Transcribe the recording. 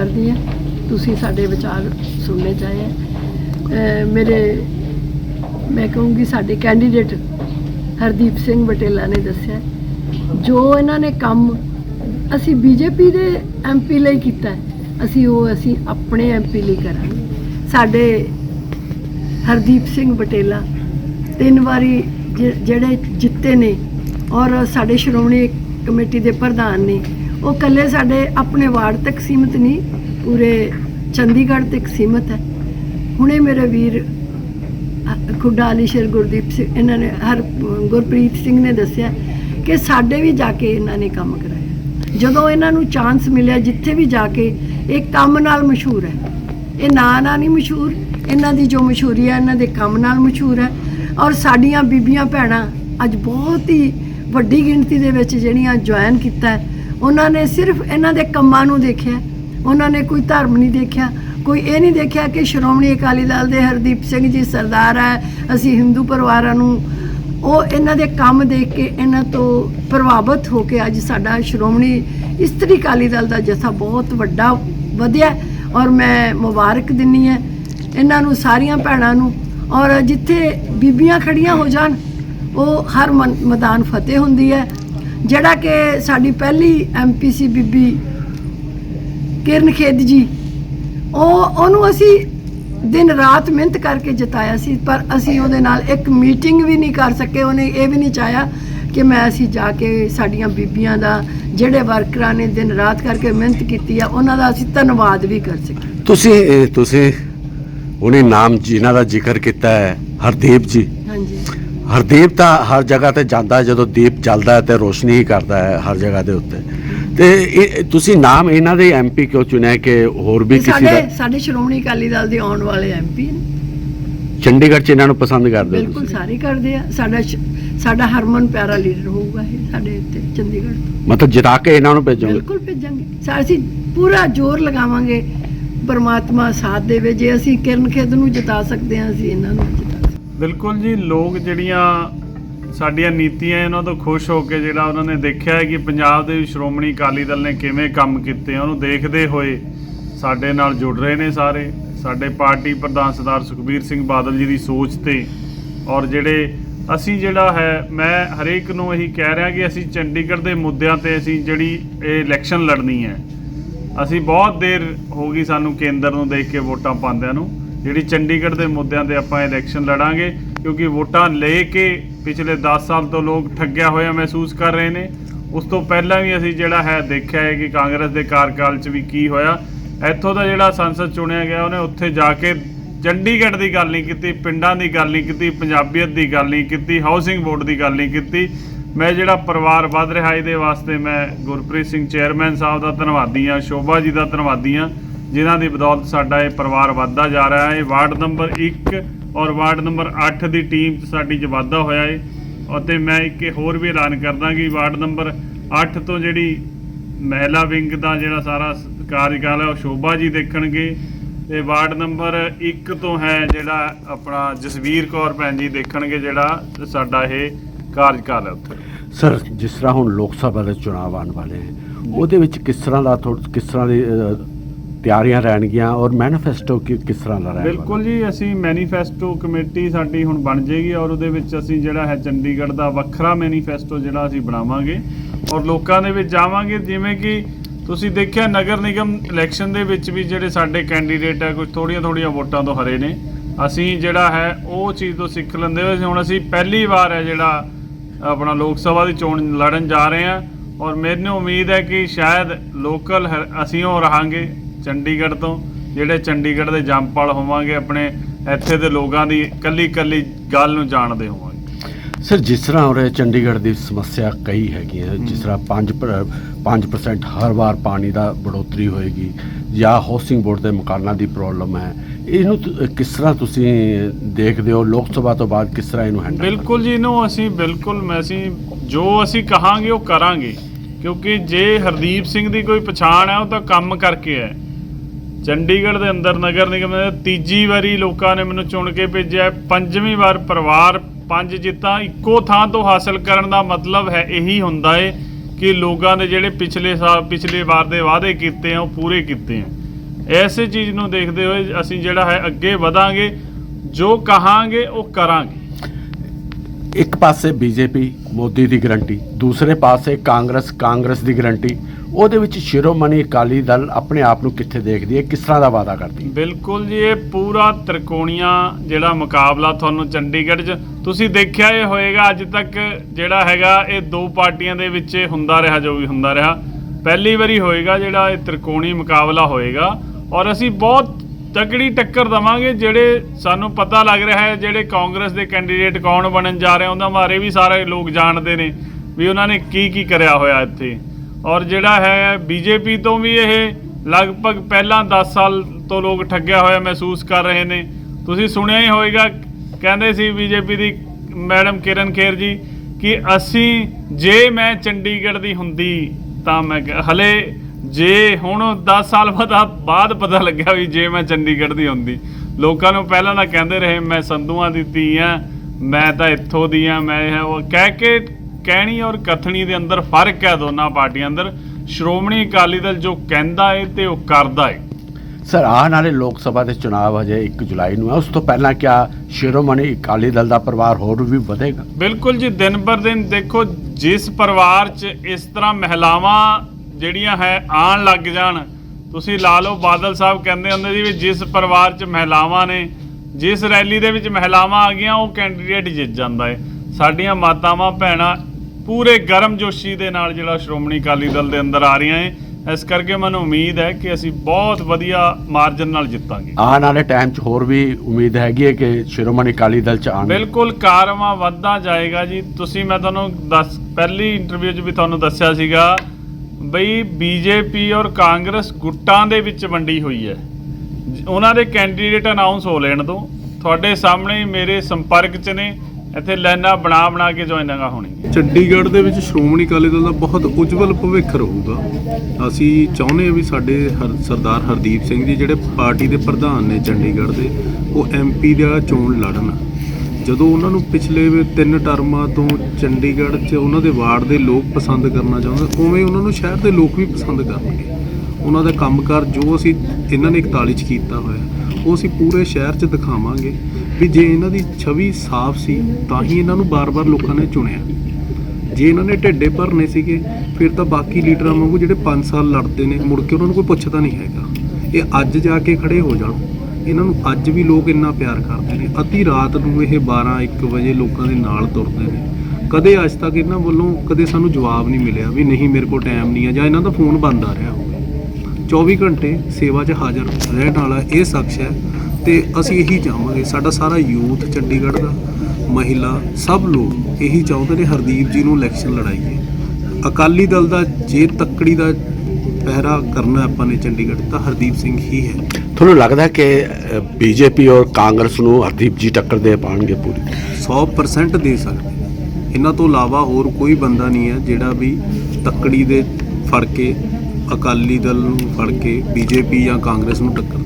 ਕਰਦੀ ਹਾਂ। ਤੁਸੀਂ ਸਾਡੇ ਵਿਚਾਰ ਸੁਣਨੇ ਚਾਹੇ। ਹੈ ਮੇਰੇ, ਮੈਂ ਕਹੂੰਗੀ ਸਾਡੇ ਕੈਂਡੀਡੇਟ ਹਰਦੀਪ ਸਿੰਘ ਬਟੇਲਾ ਨੇ ਦੱਸਿਆ ਜੋ ਇਹਨਾਂ ਨੇ ਕੰਮ ਅਸੀਂ ਬੀਜੇਪੀ ਦੇ ਐਮਪੀ ਲਈ ਕੀਤਾ ਅਸੀਂ ਉਹ ਅਸੀਂ ਆਪਣੇ ਐਮਪੀ ਲਈ ਕਰਾਂਗੇ। ਸਾਡੇ ਹਰਦੀਪ ਸਿੰਘ ਬਟੇਲਾ ਤਿੰਨ ਵਾਰੀ ਜਿਹੜੇ ਜਿੱਤੇ ਨੇ ਔਰ ਸਾਡੇ ਸ਼੍ਰੋਮਣੀ ਕਮੇਟੀ ਦੇ ਪ੍ਰਧਾਨ ਨੇ ਉਹ ਕੱਲੇ ਸਾਡੇ ਆਪਣੇ ਵਾਰਡ ਤੱਕ ਸੀਮਿਤ ਨਹੀਂ, ਪੂਰੇ ਚੰਡੀਗੜ੍ਹ ਤੱਕ ਸੀਮਿਤ ਹੈ। ਹੁਣੇ ਮੇਰੇ ਵੀਰ, ਅ- ਖੁੱਡਾ ਅਲੀ ਸ਼ੇਰ ਗੁਰਦੀਪ ਸਿੰਘ ਇਹਨਾਂ ਨੇ ਹਰ, ਗੁਰਪ੍ਰੀਤ ਸਿੰਘ ਨੇ ਦੱਸਿਆ ਕਿ ਸਾਡੇ ਵੀ ਜਾ ਕੇ ਇਹਨਾਂ ਨੇ ਕੰਮ ਕਰਾਇਆ। ਜਦੋਂ ਇਹਨਾਂ ਨੂੰ ਚਾਂਸ ਮਿਲਿਆ, ਜਿੱਥੇ ਵੀ ਜਾ ਕੇ, ਇਹ ਕੰਮ ਨਾਲ ਮਸ਼ਹੂਰ ਹੈ। ਇਹ ਨਾਂ ਨਾਲ ਨਹੀਂ ਮਸ਼ਹੂਰ, ਇਹਨਾਂ ਦੀ ਜੋ ਮਸ਼ਹੂਰੀ ਹੈ, ਇਹਨਾਂ ਦੇ ਕੰਮ ਨਾਲ ਮਸ਼ਹੂਰ ਹੈ। ਔਰ ਸਾਡੀਆਂ ਬੀਬੀਆਂ ਭੈਣਾਂ ਅੱਜ ਬਹੁਤ ਹੀ ਵੱਡੀ ਗਿਣਤੀ ਦੇ ਵਿੱਚ ਜਿਹੜੀਆਂ ਜੁਆਇਨ ਕੀਤਾ ਹੈ ਉਹਨਾਂ ਨੇ ਸਿਰਫ ਇਹਨਾਂ ਦੇ ਕੰਮਾਂ ਨੂੰ ਦੇਖਿਆ। ਉਹਨਾਂ ਨੇ ਕੋਈ ਧਰਮ ਨਹੀਂ ਦੇਖਿਆ। ਕੋਈ ਇਹ ਨਹੀਂ ਦੇਖਿਆ ਕਿ ਸ਼੍ਰੋਮਣੀ ਅਕਾਲੀ ਦਲ ਦੇ ਹਰਦੀਪ ਸਿੰਘ ਜੀ ਸਰਦਾਰ ਹੈ, ਅਸੀਂ ਹਿੰਦੂ ਪਰਿਵਾਰਾਂ ਨੂੰ। ਉਹ ਇਹਨਾਂ ਦੇ ਕੰਮ ਦੇਖ ਕੇ ਇਹਨਾਂ ਤੋਂ ਪ੍ਰਭਾਵਿਤ ਹੋ ਕੇ ਅੱਜ ਸਾਡਾ ਸ਼੍ਰੋਮਣੀ ਇਸਤਰੀ ਅਕਾਲੀ ਦਲ ਦਾ ਜਥਾ ਬਹੁਤ ਵੱਡਾ ਵਧਿਆ ਔਰ ਮੈਂ ਮੁਬਾਰਕ ਦਿੰਨੀ ਹੈ ਇਹਨਾਂ ਨੂੰ, ਸਾਰੀਆਂ ਭੈਣਾਂ ਨੂੰ। ਔਰ ਜਿੱਥੇ ਬੀਬੀਆਂ ਖੜੀਆਂ ਹੋ ਜਾਣ, ਉਹ ਹਰ ਮਨ- ਮੈਦਾਨ ਫਤਿਹ ਹੁੰਦੀ ਹੈ। ਜਿਹੜਾ ਕਿ ਸਾਡੀ ਪਹਿਲੀ ਐਮਪੀਸੀ ਬੀਬੀ ਕਿਰਨ ਖੇਦ ਜੀ ਉਹ ਉਹਨੂੰ ਅਸੀਂ ਦਿਨ ਰਾਤ ਮਿਹਨਤ ਕਰਕੇ ਜਿਤਾਇਆ ਸੀ ਪਰ ਅਸੀਂ ਉਹਦੇ ਨਾਲ ਇੱਕ ਮੀਟਿੰਗ ਵੀ ਨਹੀਂ ਕਰ ਸਕੇ ਉਹਨੇ ਇਹ ਵੀ ਨਹੀਂ ਚਾਹਿਆ ਕਿ ਮੈਂ ਅਸੀਂ ਜਾ ਕੇ ਸਾਡੀਆਂ ਬੀਬੀਆਂ ਦਾ ਜਿਹੜੇ ਵਰਕਰਾਂ ਨੇ ਦਿਨ ਰਾਤ ਕਰਕੇ ਮਿਹਨਤ ਕੀਤੀ ਆ ਉਹਨਾਂ ਦਾ ਅਸੀਂ ਧੰਨਵਾਦ ਵੀ ਕਰ ਸਕੇ ਤੁਸੀਂ ਤੁਸੀਂ ਉਹਨੇ ਨਾਮ ਜਿਨ੍ਹਾਂ ਦਾ ਜ਼ਿਕਰ ਕੀਤਾ ਹੈ ਹਰਦੀਪ ਜੀ। ਹਾਂਜੀ। ਹਰਦੀਪ ਤਾਂ ਹਰ ਜਗ੍ਹਾ ਤੇ ਜਾਂਦਾ ਹੈ ਜਦੋਂ ਦੀਪ ਜਲਦਾ ਹੈ ਤੇ ਰੋਸ਼ਨੀ ਹੀ ਕਰਦਾ ਹੈ ਹਰ ਜਗ੍ਹਾ ਦੇ ਉੱਤੇ। ਤੇ ਤੁਸੀਂ ਨਾਮ ਇਹਨਾਂ ਦੇ ਐਮਪੀ ਕਿਉਂ ਚੁਣਿਆ ਕਿ ਹੋਰ ਵੀ ਕਿਸੇ ਸਾਡੇ ਦਾ ਸਾਡੇ ਸ਼੍ਰੋਮਣੀ ਅਕਾਲੀ ਦਲ ਦੇ ਆਉਣ ਵਾਲੇ ਐਮਪੀ ਨੇ। ਚੰਡੀਗੜ੍ਹ 'ਚ ਇਹਨਾਂ ਨੂੰ ਪਸੰਦ ਕਰਦੇ ਹੋ ਬਿਲਕੁਲ ਤੁਸੀਂ? ਸਾਰੇ ਕਰਦੇ ਆ। ਸਾਡਾ ਸ਼- ਸਾਡਾ ਹਰਮਨ ਪਿਆਰਾ ਲੀਡਰ ਹੋਊਗਾ ਇਹ ਸਾਡੇ ਇੱਥੇ ਚੰਡੀਗੜ੍ਹ ਤੋਂ। ਮਤਲਬ ਜਿਤਾ ਕੇ ਇਹਨਾਂ ਨੂੰ ਭੇਜੋਗੇ? ਬਿਲਕੁਲ ਭੇਜਾਂਗੇ। ਸਾ- ਅਸੀਂ ਪੂਰਾ ਜ਼ੋਰ ਲਗਾਵਾਂਗੇ ਪਰਮਾਤਮਾ ਸਾਥ ਦੇਵੇ। ਜੇ ਅਸੀਂ ਕਿਰਨ ਖੇਦ ਨੂੰ ਜਿਤਾ ਸਕਦੇ ਹਾਂ ਅਸੀਂ ਇਹਨਾਂ ਨੂੰ ਜਿਤਾ ਬਿਲਕੁਲ ਜੀ, ਲੋਕ ਜਿਹੜੀਆਂ ਸਾਡੀਆਂ ਨੀਤੀਆਂ ਉਹਨਾਂ ਤੋਂ ਖੁਸ਼ ਹੋ ਕੇ ਜਿਹੜਾ ਉਹਨਾਂ ਨੇ ਦੇਖਿਆ ਹੈ ਕਿ ਪੰਜਾਬ ਦੇ ਸ਼੍ਰੋਮਣੀ ਅਕਾਲੀ ਦਲ ਨੇ ਕਿਵੇਂ ਕੰਮ ਕੀਤੇ ਉਹਨੂੰ ਦੇਖਦੇ ਹੋਏ ਸਾਡੇ ਨਾਲ ਜੁੜ ਰਹੇ ਨੇ ਸਾਰੇ। ਸਾਡੇ ਪਾਰਟੀ ਪ੍ਰਧਾਨ ਸਰਦਾਰ ਸੁਖਬੀਰ ਸਿੰਘ ਬਾਦਲ ਜੀ ਦੀ ਸੋਚ ਤੇ ਔਰ ਜਿਹੜੇ ਅਸੀਂ ਜਿਹੜਾ ਹੈ, ਮੈਂ ਹਰੇਕ ਨੂੰ ਇਹੀ ਕਹਿ ਰਿਹਾ ਕਿ ਅਸੀਂ ਚੰਡੀਗੜ੍ਹ ਦੇ ਮੁੱਦਿਆਂ ਤੇ ਅਸੀਂ ਜਿਹੜੀ ਇਹ ਇਲੈਕਸ਼ਨ ਲੜਨੀ ਹੈ, ਅਸੀਂ ਬਹੁਤ ਦੇਰ ਹੋ ਗਈ ਸਾਨੂੰ ਕੇਂਦਰ ਨੂੰ ਦੇਖ ਕੇ ਵੋਟਾਂ ਪਾਉਂਦਿਆਂ ਨੂੰ। ਜਿਹੜੀ ਚੰਡੀਗੜ੍ਹ ਦੇ ਮੁੱਦਿਆਂ ਤੇ ਆਪਾਂ ਇਲੈਕਸ਼ਨ ਲੜਾਂਗੇ, ਕਿਉਂਕਿ ਵੋਟਾਂ ਲੈ ਕੇ ਪਿਛਲੇ 10 ਸਾਲ ਤੋਂ ਲੋਕ ਠੱਗਿਆ ਹੋਇਆ ਮਹਿਸੂਸ ਕਰ ਰਹੇ ਨੇ। ਉਸ ਤੋਂ ਪਹਿਲਾਂ ਵੀ ਅਸੀਂ ਜਿਹੜਾ ਹੈ ਦੇਖਿਆ ਹੈ ਕਿ ਕਾਂਗਰਸ ਦੇ ਕਾਰਜਕਾਲ 'ਚ ਵੀ ਕੀ ਹੋਇਆ। ਇੱਥੋਂ ਦਾ ਜਿਹੜਾ ਸੰਸਦ ਚੁਣਿਆ ਗਿਆ, ਉਹਨੇ ਉੱਥੇ ਜਾ ਕੇ ਚੰਡੀਗੜ੍ਹ ਦੀ ਗੱਲ ਨਹੀਂ ਕੀਤੀ, ਪਿੰਡਾਂ ਦੀ ਗੱਲ ਨਹੀਂ ਕੀਤੀ, ਪੰਜਾਬੀਅਤ ਦੀ ਗੱਲ ਨਹੀਂ ਕੀਤੀ ਹਾਊਸਿੰਗ ਬੋਰਡ ਦੀ ਗੱਲ ਨਹੀਂ ਕੀਤੀ। ਮੈਂ ਜਿਹੜਾ ਪਰਿਵਾਰ ਵੱਧ ਰਿਹਾ, ਇਹਦੇ ਵਾਸਤੇ ਮੈਂ ਗੁਰਪ੍ਰੀਤ ਸਿੰਘ ਚੇਅਰਮੈਨ ਸਾਹਿਬ ਦਾ ਧੰਨਵਾਦੀ ਹਾਂ, ਸ਼ੋਭਾ ਜੀ ਦਾ ਧੰਨਵਾਦੀ ਹਾਂ। ਜਿਨ੍ਹਾਂ ਦੀ ਬਦੌਲਤ ਸਾਡਾ ਇਹ ਪਰਿਵਾਰ ਵੱਧਦਾ ਜਾ ਰਿਹਾ ਹੈ। ਵਾਰਡ ਨੰਬਰ 1 ਔਰ ਵਾਰਡ ਨੰਬਰ 8 ਦੀ ਟੀਮ 'ਚ ਸਾਡੀ 'ਚ ਵਾਧਾ ਹੋਇਆ ਹੈ ਅਤੇ ਮੈਂ ਇੱਕ ਹੋਰ ਵੀ ਐਲਾਨ ਕਰਦਾ ਕਿ ਵਾਰਡ ਨੰਬਰ 8 ਤੋਂ ਜਿਹੜੀ ਮਹਿਲਾ ਵਿੰਗ ਦਾ ਜਿਹੜਾ ਸਾਰਾ ਕਾਰਜਕਾਲ ਹੈ, ਉਹ ਸ਼ੋਭਾ ਜੀ ਦੇਖਣਗੇ। ਤੇ ਵਾਰਡ ਨੰਬਰ 1 ਤੋਂ ਹੈ ਜਿਹੜਾ ਆਪਣਾ ਜਸਵੀਰ ਕੌਰ ਭੈਣ ਜੀ ਦੇਖਣਗੇ ਜਿਹੜਾ ਸਾਡਾ ਇਹ ਕਾਰਜਕਾਲ ਹੈ ਉੱਥੇ। ਸਰ, ਜਿਸ ਤਰ੍ਹਾਂ ਹੁਣ ਲੋਕ ਸਭਾ ਦੇ ਚੁਣਾਵ ਆਉਣ ਵਾਲੇ ਹੈ, ਉਹਦੇ ਵਿੱਚ ਕਿਸ ਤਰ੍ਹਾਂ ਦਾ ਥੋੜ੍ਹ- ਕਿਸ ਤਰ੍ਹਾਂ ਦੀ ਤਿਆਰੀਆਂ ਰਹਿਣਗੀਆਂ ਔਰ ਮੈਨੀਫੈਸਟੋ ਕਿਸ ਤਰ੍ਹਾਂ ਦਾ ਰਹੇਗਾ ਬਿਲਕੁਲ ਜੀ, ਅਸੀਂ ਮੈਨੀਫੈਸਟੋ ਕਮੇਟੀ ਸਾਡੀ ਹੁਣ ਬਣ ਜਾਏਗੀ ਔਰ ਉਹਦੇ ਵਿੱਚ ਅਸੀਂ ਜਿਹੜਾ ਹੈ ਚੰਡੀਗੜ੍ਹ ਦਾ ਵੱਖਰਾ ਮੈਨੀਫੈਸਟੋ ਜਿਹੜਾ ਅਸੀਂ ਬਣਾਵਾਂਗੇ ਔਰ ਲੋਕਾਂ ਦੇ ਵਿੱਚ ਜਾਵਾਂਗੇ, ਜਿਵੇਂ ਕਿ ਤੁਸੀਂ ਦੇਖਿਆ ਨਗਰ ਨਿਗਮ ਇਲੈਕਸ਼ਨ ਦੇ ਵਿੱਚ ਵੀ ਜਿਹੜੇ ਸਾਡੇ ਕੈਂਡੀਡੇਟ ਹੈ ਕੁਝ ਥੋੜੀਆਂ ਥੋੜੀਆਂ ਵੋਟਾਂ ਤੋਂ ਹਰੇ ਨੇ। ਅਸੀਂ ਜਿਹੜਾ ਹੈ ਉਹ ਚੀਜ਼ ਤੋਂ ਸਿੱਖ ਲੈਂਦੇ ਹੋਏ ਹੁਣ ਅਸੀਂ ਪਹਿਲੀ ਵਾਰ ਹੈ ਜਿਹੜਾ ਆਪਣਾ ਲੋਕ ਸਭਾ ਦੀ ਚੋਣ ਲੜਨ ਜਾ ਰਹੇ ਹਾਂ ਔਰ ਮੈਨੂੰ ਉਮੀਦ ਹੈ ਕਿ ਸ਼ਾਇਦ ਲੋਕਲ ਅਸੀਂ ਉਹ ਰਹਾਂਗੇ। ਚੰਡੀਗੜ੍ਹ ਤੋਂ ਜਿਹੜੇ ਚੰਡੀਗੜ੍ਹ ਦੇ ਜੰਪਾਲ ਹੋਵਾਂਗੇ ਆਪਣੇ ਇੱਥੇ ਦੇ ਲੋਕਾਂ ਦੀ ਕੱਲੀ ਕੱਲੀ ਗੱਲ ਨੂੰ ਜਾਣਦੇ ਹੋਵਾਂਗੇ। ਸਰ ਜਿਸ ਤਰ੍ਹਾਂ ਉਰੇ ਚੰਡੀਗੜ੍ਹ ਦੀ ਸਮੱਸਿਆ ਕਈ ਹੈਗੀਆਂ ਜਿਸ ਤਰ੍ਹਾਂ 5 5% ਹਰ ਵਾਰ ਪਾਣੀ ਦਾ ਬੜੋਤਰੀ ਹੋਏਗੀ ਜਾਂ ਹਾਊਸਿੰਗ ਬੋਰਡ ਦੇ ਮਕਾਨਾਂ ਦੀ ਪ੍ਰੋਬਲਮ ਹੈ ਇਹਨੂੰ ਕਿਸ ਤਰ੍ਹਾਂ ਤੁਸੀਂ ਦੇਖਦੇ ਹੋ? ਲੋਕ ਸਭਾ ਤੋਂ ਬਾਅਦ ਕਿਸ ਤਰ੍ਹਾਂ ਇਹਨੂੰ ਹੈਂਡਲ ਬਿਲਕੁਲ ਜੀ ਨੂੰ ਅਸੀਂ ਬਿਲਕੁਲ ਮੈਂ ਅਸੀਂ ਜੋ ਅਸੀਂ ਕਹਾਂਗੇ ਉਹ ਕਰਾਂਗੇ ਕਿਉਂਕਿ ਜੇ ਹਰਦੀਪ ਸਿੰਘ ਦੀ ਕੋਈ ਪਛਾਣ ਹੈ ਉਹ ਤਾਂ ਕੰਮ ਕਰਕੇ ਹੈ। ਚੰਡੀਗੜ੍ਹ ਦੇ ਅੰਦਰ ਨਗਰ ਨਿਗਮ ਦੇ ਤੀਜੀ ਵਾਰੀ ਲੋਕਾਂ ਨੇ ਮੈਨੂੰ ਚੁਣ ਕੇ ਭੇਜਿਆ ਪੰਜਵੀਂ ਵਾਰ ਪਰਿਵਾਰ, ਪੰਜ ਜਿੱਤਾਂ, ਇੱਕੋ ਥਾਂ ਤੋਂ ਹਾਸਲ ਕਰਨ ਦਾ ਮਤਲਬ ਹੈ ਇਹੀ ਹੁੰਦਾ ਏ ਕਿ ਲੋਕਾਂ ਦੇ ਜਿਹੜੇ ਪਿਛਲੇ ਸਾਲ ਪਿਛਲੇ ਵਾਰ ਦੇ ਵਾਅਦੇ ਕੀਤੇ ਆ, ਉਹ ਪੂਰੇ ਕੀਤੇ ਆ। ਐਸੇ ਚੀਜ਼ ਨੂੰ ਦੇਖਦੇ ਹੋਏ ਅਸੀਂ ਜਿਹੜਾ ਹੈ ਅੱਗੇ ਵਧਾਂਗੇ। ਜੋ ਕਹਾਂਗੇ, ਉਹ ਕਰਾਂਗੇ। ਇੱਕ ਪਾਸੇ ਬੀਜੇਪੀ ਮੋਦੀ ਦੀ ਗਰੰਟੀ, ਦੂਸਰੇ ਪਾਸੇ ਕਾਂਗਰਸ ਕਾਂਗਰਸ ਦੀ ਗਰੰਟੀ। ਉਹਦੇ ਵਿੱਚ ਸ਼ਿਰੋਮਣੀ ਅਕਾਲੀ ਦਲ ਆਪਣੇ ਆਪ ਨੂੰ ਕਿੱਥੇ ਦੇਖਦੀ ਹੈ, ਕਿਸ ਤਰ੍ਹਾਂ ਦਾ ਵਾਅਦਾ ਕਰਦੀ ਹੈ? ਬਿਲਕੁਲ ਜੀ, ਇਹ ਪੂਰਾ ਤ੍ਰਿਕੋਣੀਆ ਜਿਹੜਾ ਮੁਕਾਬਲਾ ਤੁਹਾਨੂੰ ਚੰਡੀਗੜ੍ਹ 'ਚ, ਤੁਸੀਂ ਦੇਖਿਆ ਇਹ ਹੋਏਗਾ, ਅੱਜ ਤੱਕ ਜਿਹੜਾ ਹੈਗਾ, ਇਹ ਦੋ ਪਾਰਟੀਆਂ ਦੇ ਵਿੱਚ ਹੁੰਦਾ ਰਿਹਾ, ਜੋ ਵੀ ਹੁੰਦਾ ਰਿਹਾ। ਪਹਿਲੀ ਵਾਰੀ ਹੋਏਗਾ ਜਿਹੜਾ ਇਹ ਤ੍ਰਿਕੋਣੀ ਮੁਕਾਬਲਾ ਹੋਏਗਾ। ਔਰ ਅਸੀਂ ਬਹੁਤ ਤਕੜੀ ਟੱਕਰ ਦਵਾਂਗੇ ਜਿਹੜੇ ਸਾਨੂੰ ਪਤਾ ਲੱਗ ਰਿਹਾ ਹੈ ਜਿਹੜੇ ਕਾਂਗਰਸ ਦੇ ਕੈਂਡੀਡੇਟ ਕੌਣ ਬਣਨ ਜਾ ਰਹੇ ਉਹਨਾਂ ਬਾਰੇ ਵੀ ਸਾਰੇ ਲੋਕ ਜਾਣਦੇ ਨੇ ਵੀ ਉਹਨਾਂ ਨੇ ਕੀ ਕੀ ਕਰਿਆ ਹੋਇਆ ਇੱਥੇ। ਔਰ ਜਿਹੜਾ ਹੈ ਬੀਜੇਪੀ ਤੋਂ ਵੀ ਇਹ ਲਗਭਗ ਪਹਿਲਾਂ 10 ਸਾਲ ਤੋਂ ਲੋਕ ਠੱਗਿਆ ਹੋਇਆ ਮਹਿਸੂਸ ਕਰ ਰਹੇ ਨੇ। ਤੁਸੀਂ ਸੁਣਿਆ ਹੀ ਹੋਵੇਗਾ, ਕਹਿੰਦੇ ਸੀ ਬੀਜੇਪੀ ਦੀ ਮੈਡਮ ਕਿਰਨ ਖੇਰ ਜੀ ਕਿ ਅਸੀਂ ਜੇ ਮੈਂ ਚੰਡੀਗੜ੍ਹ ਦੀ ਹੁੰਦੀ ਤਾਂ ਮੈਂ ਕਿਹਾ- ਹਲੇ ਜੇ ਹੁਣ 10 ਸਾਲ ਬਾਅਦ ਬਾਅਦ ਪਤਾ ਲੱਗਿਆ ਵੀ ਜੇ ਮੈਂ ਚੰਡੀਗੜ੍ਹ ਦੀ ਹੁੰਦੀ ਲੋਕਾਂ ਨੂੰ ਪਹਿਲਾਂ ਤਾਂ ਕਹਿੰਦੇ ਰਹੇ ਮੈਂ ਸੰਧੂਆਂ ਦੀ ਧੀ ਆ ਮੈਂ ਤਾਂ ਇੱਥੋਂ ਦੀ ਆ ਮੈਂ ਇਹ ਉਹ ਕਹਿ ਕੇ ਕਹਿਣੀ ਔਰ ਕਥਣੀ ਦੇ ਅੰਦਰ ਫ਼ਰਕ ਹੈ ਦੋਨਾਂ ਪਾਰਟੀਆਂ ਅੰਦਰ। ਸ਼੍ਰੋਮਣੀ ਅਕਾਲੀ ਦਲ ਜੋ ਕਹਿੰਦਾ ਹੈ ਤੇ ਉਹ ਕਰਦਾ ਹੈ ਸਰ ਆਉਣ ਵਾਲੇ ਲੋਕ ਸਭਾ ਦੇ ਚੁਣਾਵ ਹਜੇ 1 ਜੁਲਾਈ ਨੂੰ ਹੈ ਉਸ ਤੋਂ ਪਹਿਲਾਂ ਕਿਆ ਸ਼ਿਰੋਮਣੀ ਅਕਾਲੀ ਦਲ ਦਾ ਪਰਿਵਾਰ ਹੋਰ ਵੀ ਵਧੇਗਾ? ਬਿਲਕੁਲ ਜੀ ਦਿਨ ਬਰ ਦਿਨ ਦੇਖੋ ਜਿਸ ਪਰਿਵਾਰ 'ਚ ਇਸ ਤਰ੍ਹਾਂ ਮਹਿਲਾਵਾਂ ਜਿਹੜੀਆਂ ਹੈ ਆਣ ਲੱਗ ਜਾਣ। ਤੁਸੀਂ ਲਾ ਲਓ ਬਾਦਲ ਸਾਹਿਬ ਕਹਿੰਦੇ ਹੁੰਦੇ ਸੀ ਵੀ ਜਿਸ ਪਰਿਵਾਰ 'ਚ ਮਹਿਲਾਵਾਂ ਨੇ ਜਿਸ ਰੈਲੀ ਦੇ ਵਿੱਚ ਮਹਿਲਾਵਾਂ ਆ ਗਈਆਂ ਉਹ ਕੈਂਡੀਡੇਟ ਜਿੱਤ ਜਾਂਦਾ ਹੈ ਸਾਡੀਆਂ ਮਾਤਾਵਾਂ ਭੈਣਾਂ ਪੂਰੇ ਗਰਮਜੋਸ਼ੀ ਦੇ ਨਾਲ ਜਿਹੜਾ ਸ਼੍ਰੋਮਣੀ ਅਕਾਲੀ ਦਲ ਦੇ ਅੰਦਰ ਆ ਰਹੀਆਂ ਹੈ ਇਸ ਕਰਕੇ ਮੈਨੂੰ ਉਮੀਦ ਹੈ ਕਿ ਅਸੀਂ ਬਹੁਤ ਵਧੀਆ ਮਾਰਜਨ ਨਾਲ ਜਿੱਤਾਂਗੇ। ਆਉਣ ਵਾਲੇ ਟਾਈਮ 'ਚ ਹੋਰ ਵੀ ਉਮੀਦ ਹੈਗੀ ਹੈ ਕਿ ਸ਼ਿਰੋਮਣੀ ਅਕਾਲੀ ਦਲ 'ਚ ਆਉਣ ਬਿਲਕੁਲ ਕਾਰਵਾ ਵੱਧਦਾ ਜਾਏਗਾ ਜੀ। ਤੁਸੀਂ ਮੈਂ ਤੁਹਾਨੂੰ ਦੱਸ ਪਹਿਲੀ ਇੰਟਰਵਿਊ 'ਚ ਵੀ ਤੁਹਾਨੂੰ ਦੱਸਿਆ ਸੀਗਾ ਬਈ ਬੀਜੇਪੀ ਔਰ ਕਾਂਗਰਸ ਗੁੱਟਾਂ ਦੇ ਵਿੱਚ ਵੰਡੀ ਹੋਈ ਹੈ। ਉਹਨਾਂ ਦੇ ਕੈਂਡੀਡੇਟ ਅਨਾਉਂਸ ਹੋ ਲੈਣ ਤੋਂ ਤੁਹਾਡੇ ਸਾਹਮਣੇ ਮੇਰੇ ਸੰਪਰਕ 'ਚ ਨੇ। ਇੱਥੇ ਲਾਈਨਾਂ ਬਣਾ ਬਣਾ ਕੇ ਜੁਆਇਨਿੰਗਾਂ ਹੋਣਗੀਆਂ। ਚੰਡੀਗੜ੍ਹ ਦੇ ਵਿੱਚ ਸ਼੍ਰੋਮਣੀ ਅਕਾਲੀ ਦਲ ਦਾ ਬਹੁਤ ਉਜਵਲ ਭਵਿੱਖ ਰਹੂਗਾ। ਅਸੀਂ ਚਾਹੁੰਦੇ ਹਾਂ ਵੀ ਸਾਡੇ ਹਰ ਸਰਦਾਰ ਹਰਦੀਪ ਸਿੰਘ ਜੀ, ਜਿਹੜੇ ਪਾਰਟੀ ਦੇ ਪ੍ਰਧਾਨ ਨੇ ਚੰਡੀਗੜ੍ਹ ਦੇ, ਉਹ ਐਮਪੀ ਦਾ ਚੋਣ ਲੜਨ। ਜਦੋਂ ਉਹਨਾਂ ਨੂੰ ਪਿਛਲੇ ਤਿੰਨ ਟਰਮਾਂ ਤੋਂ ਚੰਡੀਗੜ੍ਹ 'ਚ ਉਹਨਾਂ ਦੇ ਵਾਰਡ ਦੇ ਲੋਕ ਪਸੰਦ ਕਰਨਾ ਚਾਹੁੰਦੇ, ਉਵੇਂ ਉਹਨਾਂ ਨੂੰ ਸ਼ਹਿਰ ਦੇ ਲੋਕ ਵੀ ਪਸੰਦ ਕਰਨਗੇ। ਉਹਨਾਂ ਦਾ ਕੰਮਕਾਰ ਜੋ ਅਸੀਂ ਇਹਨਾਂ ਨੇ 41 ਚ ਕੀਤਾ ਹੋਇਆ, ਉਹ ਅਸੀਂ ਪੂਰੇ ਸ਼ਹਿਰ 'ਚ ਦਿਖਾਵਾਂਗੇ ਵੀ ਜੇ ਇਹਨਾਂ ਦੀ ਛਵੀ ਸਾਫ਼ ਸੀ, ਤਾਂ ਹੀ ਇਹਨਾਂ ਨੂੰ ਬਾਰ-ਬਾਰ ਲੋਕਾਂ ਨੇ ਚੁਣਿਆ। ਜੇ ਇਹਨਾਂ ਨੇ ਢਿੱਡੇ ਭਰਨੇ ਸੀਗੇ, ਫਿਰ ਤਾਂ ਬਾਕੀ ਲੀਡਰਾਂ ਵਾਂਗੂ ਜਿਹੜੇ 5 ਸਾਲ ਲੜਦੇ ਨੇ, ਮੁੜ ਕੇ ਉਹਨਾਂ ਨੂੰ ਕੋਈ ਪੁੱਛਦਾ ਨਹੀਂ ਹੈਗਾ। ਇਹ ਅੱਜ ਜਾ ਕੇ ਖੜੇ ਹੋ ਜਾਣ। ਇਹਨਾਂ ਨੂੰ ਅੱਜ ਵੀ ਲੋਕ ਇੰਨਾ ਪਿਆਰ ਕਰਦੇ ਨੇ। ਅੱਧੀ ਰਾਤ ਨੂੰ ਇਹ 12 1 ਵਜੇ ਲੋਕਾਂ ਦੇ ਨਾਲ ਤੁਰਦੇ ਨੇ। ਕਦੇ ਅੱਜ ਤੱਕ ਇਹਨਾਂ ਵੱਲੋਂ ਕਦੇ ਸਾਨੂੰ ਜਵਾਬ ਨਹੀਂ ਮਿਲਿਆ ਵੀ ਨਹੀਂ, ਮੇਰੇ ਕੋਲ ਟਾਈਮ ਨਹੀਂ ਹੈ ਜਾਂ ਇਹਨਾਂ ਦਾ ਫੋਨ ਬੰਦ ਆ ਰਿਹਾ ਹੋਵੇ। 24 ਘੰਟੇ ਸੇਵਾ 'ਚ ਹਾਜ਼ਰ ਰਹਿਣ ਵਾਲਾ ਇਹ ਸ਼ਖਸ ਹੈ ਤੇ ਅਸੀਂ ਇਹੀ ਚਾਹਾਂਗੇ, ਸਾਡਾ ਸਾਰਾ ਯੂਥ ਚੰਡੀਗੜ੍ਹ ਦਾ, ਮਹਿਲਾ, ਸਭ ਲੋਕ ਇਹੀ ਚਾਹੁੰਦੇ ਨੇ ਹਰਦੀਪ ਜੀ ਨੂੰ ਇਲੈਕਸ਼ਨ ਲੜਾਈਏ। ਅਕਾਲੀ ਦਲ ਦਾ ਜੇ ਤੱਕੜੀ ਦਾ ਪਹਿਰਾ ਕਰਨਾ ਆਪਾਂ ਨੇ ਚੰਡੀਗੜ੍ਹ, ਤਾਂ ਹਰਦੀਪ ਸਿੰਘ ਹੀ ਹੈ। ਤੁਹਾਨੂੰ ਲੱਗਦਾ ਹੈ ਕਿ ਬੀਜੇਪੀ ਔਰ ਕਾਂਗਰਸ ਨੂੰ ਹਰਦੀਪ ਜੀ ਟੱਕਰ ਦੇ ਪਾਣਗੇ ਪੂਰੀ? 100% ਦੇ ਸਕਦੇ ਇਹਨਾਂ ਤੋਂ ਇਲਾਵਾ ਹੋਰ ਕੋਈ ਬੰਦਾ ਨਹੀਂ ਹੈ ਜਿਹੜਾ ਵੀ ਤੱਕੜੀ ਦੇ ਫੜ ਕੇ ਅਕਾਲੀ ਦਲ ਨੂੰ ਫੜ ਕੇ ਬੀਜੇਪੀ ਜਾਂ ਕਾਂਗਰਸ ਨੂੰ ਟੱਕਰ